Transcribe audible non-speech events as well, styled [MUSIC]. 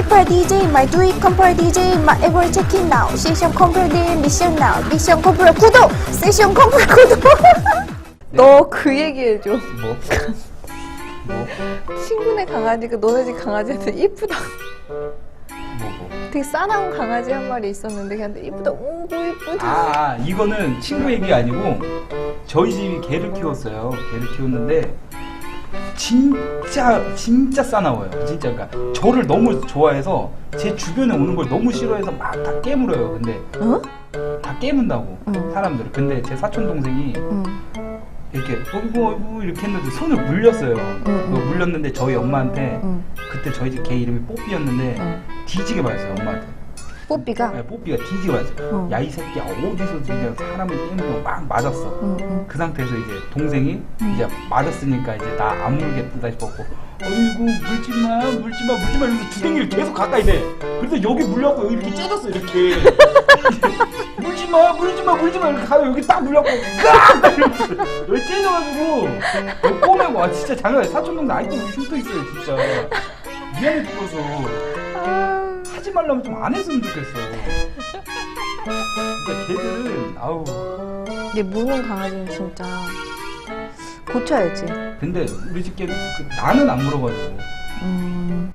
Skipper DJ, my do it compare DJ, my ever check in now. 세션 컴플 디 미션 now. 미션 컴플 구독. 세션 컴플 구독. 너 그 얘기 해줘. 뭐? 뭐? 친구네 강아지가 너네 집 강아지한테 이쁘다. 뭐 뭐? 되게 싸나운 강아지 한 마리 있었는데 걔한테 이쁘다. 오고 이쁘다. 아, 이거는 친구 얘기 아니고 저희 집이 개를 키웠어요. 개를 키웠는데 진짜 진짜 싸나워요. 진짜 그러니까 저를 너무 좋아해서 제 주변에 오는 걸 너무 싫어해서 막 다 깨물어요. 근데 어? 다 깨문다고 응. 사람들을. 근데 제 사촌 동생이 응. 이렇게 어이구 어이구 이렇게 했는데 손을 물렸어요. 응, 그거 물렸는데 저희 엄마한테 응. 그때 저희 집 개 이름이 뽀삐였는데 응. 뒤지게 말했어요 엄마한테. 뽀삐가. 네, 뽀삐가 뒤지게 맞았어. 어. 야이 새끼야 어디서 그냥 사람을 깨물고 막 맞았어. 응, 응. 그 상태에서 이제 동생이 이제 맞았으니까 이제 나 안 물겠다 싶었고 어이구 물지마 물지마 물지마 이러면서 주댕이를 계속 가까이 대. 그래서 여기 물려고 여기 이렇게 째졌어 이렇게. [LAUGHS] 물지마 물지마 물지마 이렇게 가요 여기 딱 물려고 깍 이러면서 여기 째져가지고 여기 꼬매고 아 진짜 장난 아니야 사촌 동생 아직도 여기 흉터 있어요 진짜 미안해 죽어서. 아, 하지 말라면 좀 안 했으면 좋겠어. 그러니까 걔들은 아우 근데 무는 강아지는 진짜 고쳐야지. 근데 우리 집개 그, 나는 안 물어가지고 음.